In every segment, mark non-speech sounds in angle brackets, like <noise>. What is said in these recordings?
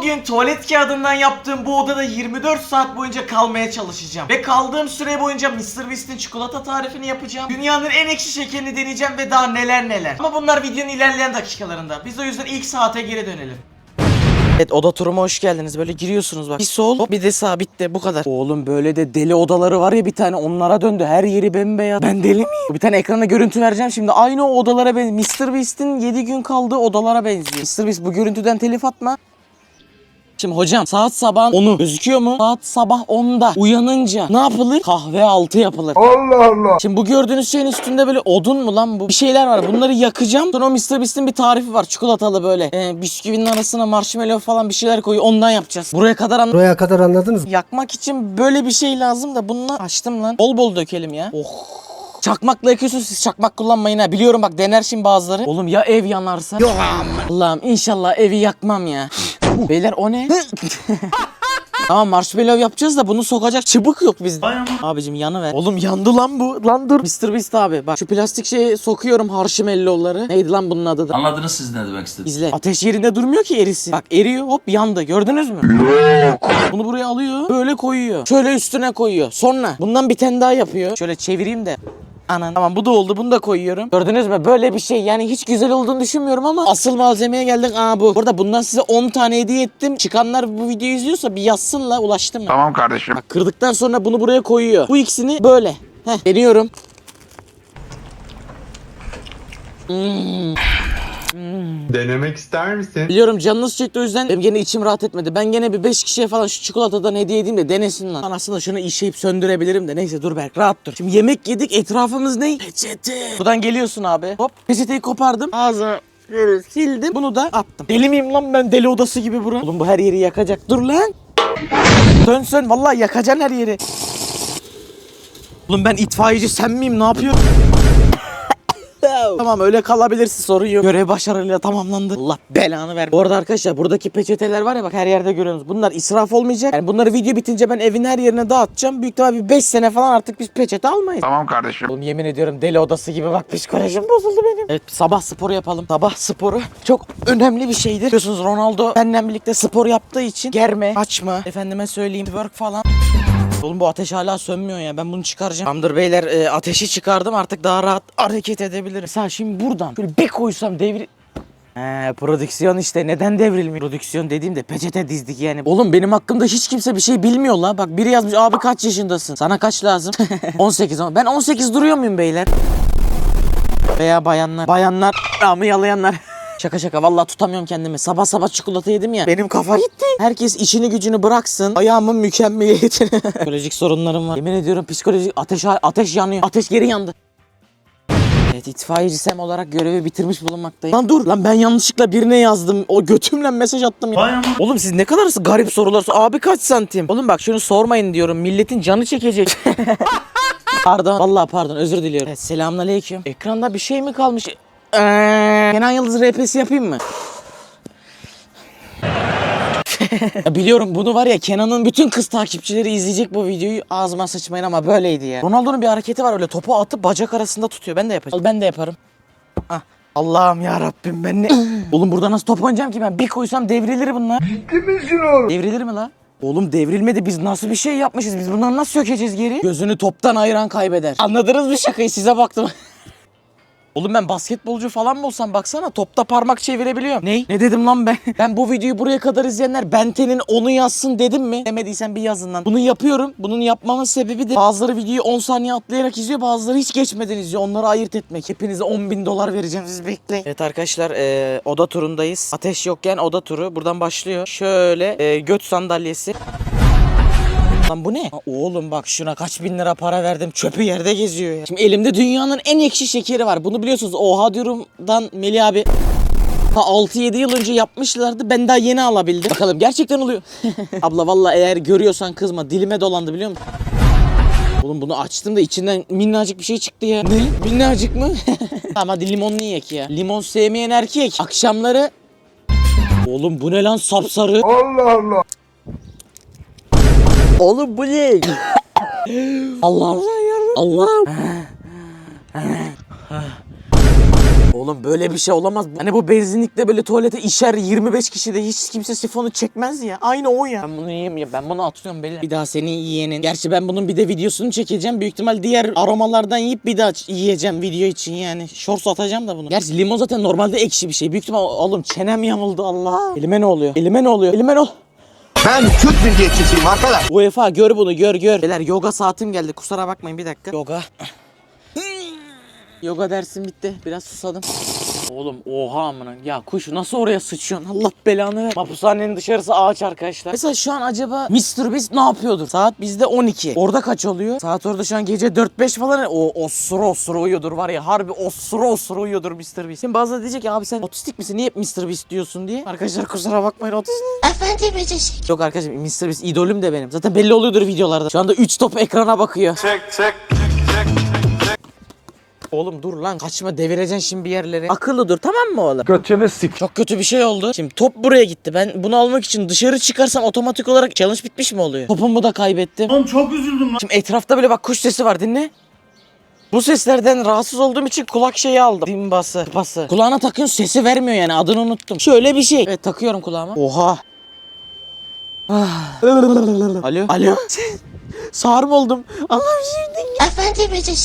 Bugün tuvalet kağıdından yaptığım bu odada 24 saat boyunca kalmaya çalışacağım. Ve kaldığım süre boyunca Mr. Beast'in çikolata tarifini yapacağım. Dünyanın en ekşi şekerini deneyeceğim ve daha neler neler. Ama bunlar videonun ilerleyen dakikalarında. Biz o yüzden ilk saate geri dönelim. Evet oda turuma hoş geldiniz. Böyle giriyorsunuz bak. Bir sol hop bir de sağ bitti bu kadar. Oğlum böyle de deli odaları var ya bir tane onlara döndü. Her yeri bembeyaz. Ben deli miyim? Bir tane ekrana görüntü vereceğim şimdi. Aynı o odalara benziyor. Mr. Beast'in 7 gün kaldığı odalara benziyor. Mr. Beast bu görüntüden telif atma. Şimdi hocam saat sabah 10'u gözüküyor mu? Saat sabah 10'da uyanınca ne yapılır? Kahve altı yapılır. Allah Allah. Şimdi bu gördüğünüz şeyin üstünde böyle odun mu lan bu? Bir şeyler var. Bunları yakacağım. Sonra Mr. Beast'in bir tarifi var. Çikolatalı böyle. Ee, bisküvinin arasına marshmallow falan bir şeyler koyuyor. Ondan yapacağız. Buraya kadar an Buraya kadar anladınız mı? Yakmak için böyle bir şey lazım da bununla açtım lan. Bol bol dökelim ya. Oh. Çakmakla yakıyorsunuz siz çakmak kullanmayın ha. Biliyorum bak dener şimdi bazıları. Oğlum ya ev yanarsa? Yok Allah'ım inşallah evi yakmam ya. Beyler o ne? <laughs> Tamam marshmallow yapacağız da bunu sokacak çıbık yok bizde. Abicim yanı ver. Oğlum yandı lan bu. Lan dur. Mr. Beast abi bak şu plastik şeye sokuyorum marshmallowları. Neydi lan bunun adı da? Anladınız siz ne demek istediğimi. İzle. Ateş yerinde durmuyor ki erisin. Bak eriyor hop yandı. Gördünüz mü? Bunu buraya alıyor. Böyle koyuyor. Şöyle üstüne koyuyor. Sonra bundan bir tane daha yapıyor. Şöyle çevireyim de. Anan. Tamam bu da oldu. Bunu da koyuyorum. Gördünüz mü? Böyle bir şey. Yani hiç güzel olduğunu düşünmüyorum ama asıl malzemeye geldik. Aa bu. Burada bundan size 10 tane hediye ettim. Çıkanlar bu videoyu izliyorsa bir yazsın la ulaştı mı? Tamam kardeşim. Bak kırdıktan sonra bunu buraya koyuyor. Bu ikisini böyle. Heh deniyorum. Denemek ister misin? Biliyorum canınız çekti o yüzden benim gene içim rahat etmedi. Ben gene bir 5 kişiye falan şu çikolatadan hediye edeyim de denesin lan. Ben aslında şunu işeyip söndürebilirim de neyse dur Berk rahat dur. Şimdi yemek yedik etrafımız ne? Peçete. Buradan geliyorsun abi. Hop peçeteyi kopardım. Böyle sildim. Bunu da attım. Deli miyim lan ben deli odası gibi bura. Oğlum bu her yeri yakacak. Dur lan. Sön sön vallahi yakacaksın her yeri. Oğlum ben itfaiyeci sen miyim ne yapıyorum? Tamam öyle kalabilirsin sorun yok. Görev başarıyla tamamlandı. Allah belanı ver. Bu arada arkadaşlar buradaki peçeteler var ya bak her yerde görüyorsunuz. Bunlar israf olmayacak. Yani bunları video bitince ben evin her yerine dağıtacağım. Büyük ihtimalle bir 5 sene falan artık biz peçete almayız. Tamam kardeşim. Oğlum yemin ediyorum deli odası gibi bak psikolojim bozuldu benim. Evet sabah sporu yapalım. Sabah sporu çok önemli bir şeydir. Biliyorsunuz Ronaldo benimle birlikte spor yaptığı için germe, açma, efendime söyleyeyim twerk falan. Oğlum bu ateş hala sönmüyor ya. Ben bunu çıkaracağım. Tamamdır beyler e, ateşi çıkardım. Artık daha rahat hareket edebilirim. Mesela şimdi buradan şöyle bir koysam devir... He, prodüksiyon işte neden devrilmiyor? Prodüksiyon dediğimde peçete dizdik yani. Oğlum benim hakkımda hiç kimse bir şey bilmiyor la. Bak biri yazmış abi kaç yaşındasın? Sana kaç lazım? <laughs> 18 ama ben 18 duruyor muyum beyler? Veya bayanlar. Bayanlar amı yalayanlar. Şaka şaka vallahi tutamıyorum kendimi. Sabah sabah çikolata yedim ya. Benim kafa gitti. Herkes işini gücünü bıraksın. Ayağımın mükemmeliyetini. <laughs> Psikolojik sorunlarım var. Yemin ediyorum psikolojik ateş ateş yanıyor. Ateş geri yandı. Evet itfaiyeci Sem olarak görevi bitirmiş bulunmaktayım. Lan dur lan ben yanlışlıkla birine yazdım. O götümle mesaj attım ya. Aman. Oğlum siz ne kadar garip sorular sor- Abi kaç santim? Oğlum bak şunu sormayın diyorum. Milletin canı çekecek. <laughs> pardon. Vallahi pardon özür diliyorum. Evet, selamünaleyküm. Ekranda bir şey mi kalmış? Ee, Kenan Yıldız RP'si yapayım mı? <laughs> Ya biliyorum bunu var ya Kenan'ın bütün kız takipçileri izleyecek bu videoyu ağzıma sıçmayın ama böyleydi ya. Ronaldo'nun bir hareketi var öyle topu atıp bacak arasında tutuyor. Ben de yapacağım. Ben de yaparım. Ah. Allah'ım ya Rabbim ben ne... <laughs> Oğlum burada nasıl top oynayacağım ki ben? Bir koysam devrilir bunlar. Ciddi misin oğlum? Devrilir mi la? Oğlum devrilmedi biz nasıl bir şey yapmışız biz bunları nasıl sökeceğiz geri? Gözünü toptan ayıran kaybeder. Anladınız mı şakayı size baktım. <laughs> Oğlum ben basketbolcu falan mı olsam baksana topta parmak çevirebiliyorum. Ney? Ne dedim lan ben? <laughs> Ben bu videoyu buraya kadar izleyenler Benten'in onu yazsın dedim mi? Demediysen bir yazın lan. Bunu yapıyorum. Bunun yapmamın sebebi de bazıları videoyu 10 saniye atlayarak izliyor bazıları hiç geçmeden izliyor. Onları ayırt etmek. Hepinize 10 bin dolar vereceğim siz bekleyin. Evet arkadaşlar eee, oda turundayız. Ateş yokken oda turu buradan başlıyor. Şöyle eee, göt sandalyesi. Lan bu ne? Ha, oğlum bak şuna kaç bin lira para verdim. Çöpü yerde geziyor ya. Şimdi elimde dünyanın en ekşi şekeri var. Bunu biliyorsunuz. Oha diyorumdan Melih abi Ha 6-7 yıl önce yapmışlardı. Ben daha yeni alabildim. Bakalım gerçekten oluyor. <laughs> Abla valla eğer görüyorsan kızma. Dilime dolandı biliyor musun? Oğlum bunu açtım da içinden minnacık bir şey çıktı ya. Ne? Minnacık mı? <laughs> Ama hadi limonlu yiyek ya. Limon sevmeyen erkek. Akşamları... Oğlum bu ne lan sapsarı? Allah Allah. Oğlum bu ne? Allah'ım sen yardım. Allah'ım. Oğlum böyle bir şey olamaz. Hani bu benzinlikte böyle tuvalete işer 25 kişi de hiç kimse sifonu çekmez ya. Aynı o ya. Ben bunu yiyeyim ya. Ben bunu atıyorum beyler. Bir daha senin yiyenin. Gerçi ben bunun bir de videosunu çekeceğim. Büyük ihtimal diğer aromalardan yiyip bir daha yiyeceğim video için yani. Shorts atacağım da bunu. Gerçi limon zaten normalde ekşi bir şey. Büyük ihtimal oğlum çenem yamuldu Allah. Elime ne oluyor? Elime ne oluyor? Elime ne ol- Ben Türk milliyetçisiyim arkadaş. UEFA gör bunu gör gör. Beyler yoga saatim geldi. Kusura bakmayın bir dakika. Yoga. yoga dersim bitti. Biraz susadım. Oğlum oha amına. Ya kuş nasıl oraya sıçıyorsun? Allah belanı ver. Mahpushanenin dışarısı ağaç arkadaşlar. Mesela şu an acaba Mr. Beast ne yapıyordur? Saat bizde 12. Orada kaç oluyor? Saat orada şu an gece 4-5 falan. O osura osura uyuyordur var ya. Harbi osura osura uyuyordur Mr. Beast. Şimdi bazıları diyecek ki abi sen otistik misin? Niye hep Mr. Beast diyorsun diye. Arkadaşlar kusura bakmayın otistik. Yok arkadaşım Mr. Beast idolüm de benim. Zaten belli oluyordur videolarda. Şu anda 3 top ekrana bakıyor. Oğlum dur lan kaçma devireceksin şimdi bir yerleri. Akıllı dur tamam mı oğlum? Götünü sik. Çok kötü bir şey oldu. Şimdi top buraya gitti. Ben bunu almak için dışarı çıkarsam otomatik olarak challenge bitmiş mi oluyor? Topumu da kaybettim. Oğlum çok üzüldüm lan. Şimdi etrafta böyle bak kuş sesi var dinle. Bu seslerden rahatsız olduğum için kulak şeyi aldım. Dimbası, pası. Kulağına takıyorsun sesi vermiyor yani adını unuttum. Şöyle bir şey. Evet takıyorum kulağıma. Oha. Ah. Alo. Alo. Sağır oldum? Allah'ım şimdi. Efendim.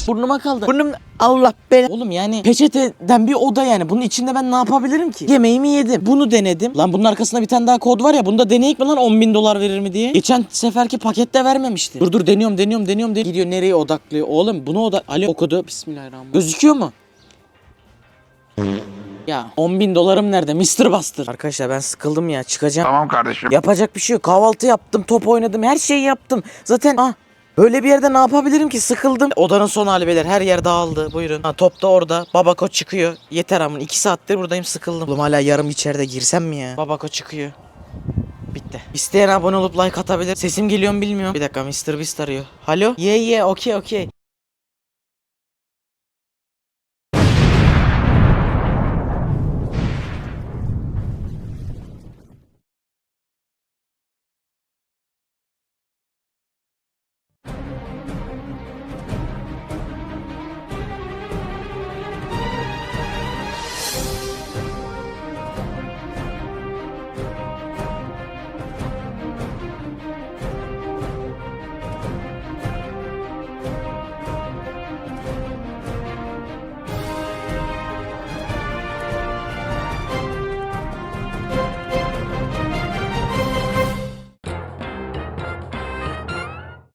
Burnuma kaldı. Burnum Allah be. Oğlum yani peçeteden bir oda yani. Bunun içinde ben ne yapabilirim ki? Yemeğimi yedim. Bunu denedim. Lan bunun arkasında bir tane daha kod var ya. Bunda deneyik mi lan 10 bin dolar verir mi diye. Geçen seferki pakette vermemişti. Dur dur deniyorum deniyorum deniyorum. deniyorum. Gidiyor nereye odaklıyor? Oğlum bunu oda... Ali okudu. Bismillahirrahmanirrahim. Gözüküyor mu? Ya 10 bin dolarım nerede? Mr. Buster. Arkadaşlar ben sıkıldım ya. Çıkacağım. Tamam kardeşim. Yapacak bir şey yok. Kahvaltı yaptım, top oynadım, her şeyi yaptım. Zaten ah Böyle bir yerde ne yapabilirim ki? Sıkıldım. Odanın son hali beyler. Her yer dağıldı. Buyurun. Ha, top da orada. Babako çıkıyor. Yeter amın. iki saattir buradayım sıkıldım. Oğlum hala yarım içeride girsem mi ya? Babako çıkıyor. Bitti. İsteyen abone olup like atabilir. Sesim geliyor mu bilmiyorum. Bir dakika Mr. Beast arıyor. Alo? Ye ye okey okey.